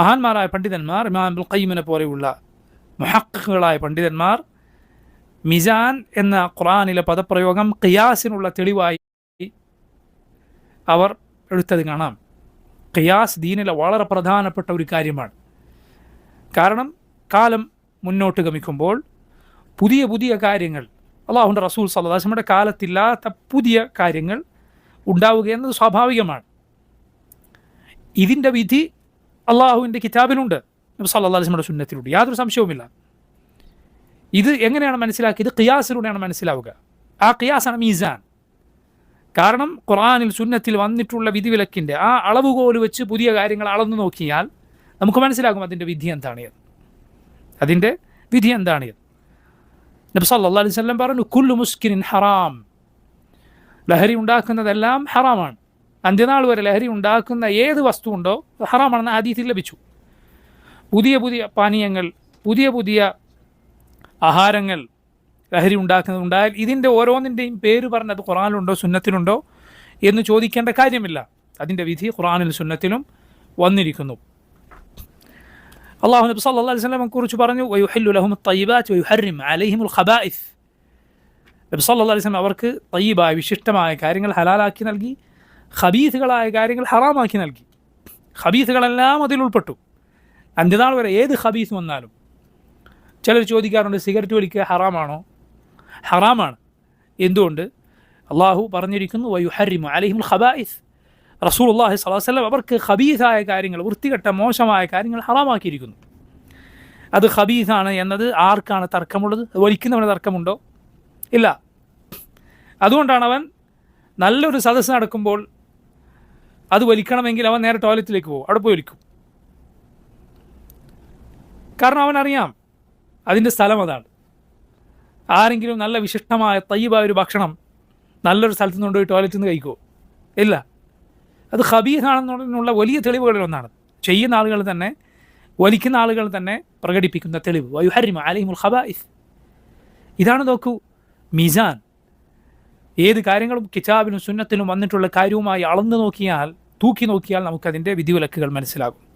മഹാന്മാരായ പണ്ഡിതന്മാർ ഇമാം അബ്ദുൽ ഖയ്യിമിനെ പോലെയുള്ള മുഹക്കുകളായ പണ്ഡിതന്മാർ മിസാൻ എന്ന ഖുറാനിലെ പദപ്രയോഗം ഖിയാസിനുള്ള തെളിവായി അവർ എടുത്തത് കാണാം. ഖിയാസ് ദീനിലെ വളരെ പ്രധാനപ്പെട്ട ഒരു കാര്യമാണ്. കാരണം കാലം മുന്നോട്ട് ഗമിക്കുമ്പോൾ പുതിയ പുതിയ കാര്യങ്ങൾ അള്ളാഹുന്റെ റസൂൽ സല്ലാസ്മയുടെ കാലത്തില്ലാത്ത പുതിയ കാര്യങ്ങൾ ഉണ്ടാവുക എന്നത് സ്വാഭാവികമാണ്. ഇതിന്റെ വിധി അള്ളാഹുവിന്റെ കിതാബിലുണ്ട്. നബി സല്ലാ അലിസ്മയുടെ സുന്നത്തിലുണ്ട്. യാതൊരു സംശയവുമില്ല. ഇത് എങ്ങനെയാണ് മനസ്സിലാക്കിയത്? ഖിയാസിലൂടെയാണ് മനസ്സിലാവുക. ആ ഖിയാസാണ് മീസാൻ. കാരണം ഖുറാനിൽ സുന്നത്തിൽ വന്നിട്ടുള്ള വിധിവിലക്കിന്റെ ആ അളവുകോൽ വെച്ച് പുതിയ കാര്യങ്ങൾ അളന്നു നോക്കിയാൽ നമുക്ക് മനസ്സിലാകും അതിന്റെ വിധി എന്താണ് അതിന്റെ വിധി എന്താണ് എന്ന്. നബി സല്ലാ അലൈവല്ലം പറഞ്ഞു കുല്ലു മുസ്കിൻ ഹറാം. ലഹരി ഉണ്ടാക്കുന്നതെല്ലാം ഹറാമാണ്. അന്ത്യനാൾ വരെ ലഹരി ഉണ്ടാക്കുന്ന ഏത് വസ്തു ഉണ്ടോ ഹറാമാണെന്ന് ആദ്യത്തിൽ ലഭിച്ചു. പുതിയ പുതിയ പാനീയങ്ങൾ പുതിയ പുതിയ ആഹാരങ്ങൾ ലഹരി ഉണ്ടാക്കുന്നതുണ്ടായാൽ ഇതിന്റെ ഓരോന്നിന്റെയും പേര് പറഞ്ഞത് ഖുറാനിലുണ്ടോ സുന്നത്തിലുണ്ടോ എന്ന് ചോദിക്കേണ്ട കാര്യമില്ല. അതിന്റെ വിധി ഖുറാനിൽ സുന്നത്തിലും വന്നിരിക്കുന്നു. അള്ളാഹു നബി സല്ലല്ലാഹു അലൈഹി വസല്ലമയെ കുറിച്ച് പറഞ്ഞു വയുഹല്ലു ലഹും തയ്യിബാത്ത് വയുഹറിം അലൈഹിമുൽ ഖബായിസ്. നബി സല്ലല്ലാഹു അലൈഹി വസല്ലം അവർക്ക് തയ്യിബായ വിശിഷ്ടമായ കാര്യങ്ങൾ ഹലാലാക്കി നൽകി. ഖബീസുകളായ കാര്യങ്ങൾ ഹറാമാക്കി നൽകി. ഖബീസുകളെല്ലാം അതിൽ ഉൾപ്പെട്ടു. അന്ത്യനാൾ വരെ ഏത് ഖബീസ് വന്നാലും ചിലർ ചോദിക്കാറുണ്ട് സിഗരറ്റ് വലിക്കുക ഹറാമാണോ? ഹറാമാണ്. എന്തുകൊണ്ട്? അള്ളാഹു പറഞ്ഞിരിക്കുന്നു വയുഹരിമു അലഹിമുൽ ഖബായിസ്. റസൂൽ അള്ളാഹി സ്വലാസ്ലം അവർക്ക് ഖബീസായ കാര്യങ്ങൾ വൃത്തികെട്ട മോശമായ കാര്യങ്ങൾ ഹറാമാക്കിയിരിക്കുന്നു. അത് ഖബീസാണ് എന്നത് ആർക്കാണ് തർക്കമുള്ളത്? വലിക്കുന്നവന് തർക്കമുണ്ടോ? ഇല്ല. അതുകൊണ്ടാണ് അവൻ നല്ലൊരു സദസ്സ് നടക്കുമ്പോൾ അത് വലിക്കണമെങ്കിൽ അവൻ നേരെ ടോയ്ലറ്റിലേക്ക് പോകും. അവിടെ പോയി വലിക്കും. കാരണം അവനറിയാം അതിന്റെ സ്ഥലം അതാണ്. ആരെങ്കിലും നല്ല വിശിഷ്ടമായ തയ്യബായ ഒരു ഭക്ഷണം നല്ലൊരു സ്ഥലത്ത് നിന്ന് കൊണ്ടുപോയി ടോയ്ലറ്റിൽ നിന്ന് കഴിക്കുമോ ഇല്ല. അത് ഹബീഹാണെന്നുള്ള വലിയ തെളിവുകളിൽ ഒന്നാണ്. ചെയ്യുന്ന ആളുകൾ തന്നെ വലിക്കുന്ന ആളുകൾ തന്നെ പ്രകടിപ്പിക്കുന്ന തെളിവ്. വയുഹരിമ അലിമുൽ ഹബായിഫ് ഇതാണ് നോക്കൂ മിസാൻ. ഏത് കാര്യങ്ങളും കിതാബിനും സുന്നത്തിനും വന്നിട്ടുള്ള കാര്യവുമായി അളന്നു നോക്കിയാൽ തൂക്കി നോക്കിയാൽ നമുക്കതിന്റെ വിധിവിലക്കുകൾ മനസ്സിലാകും.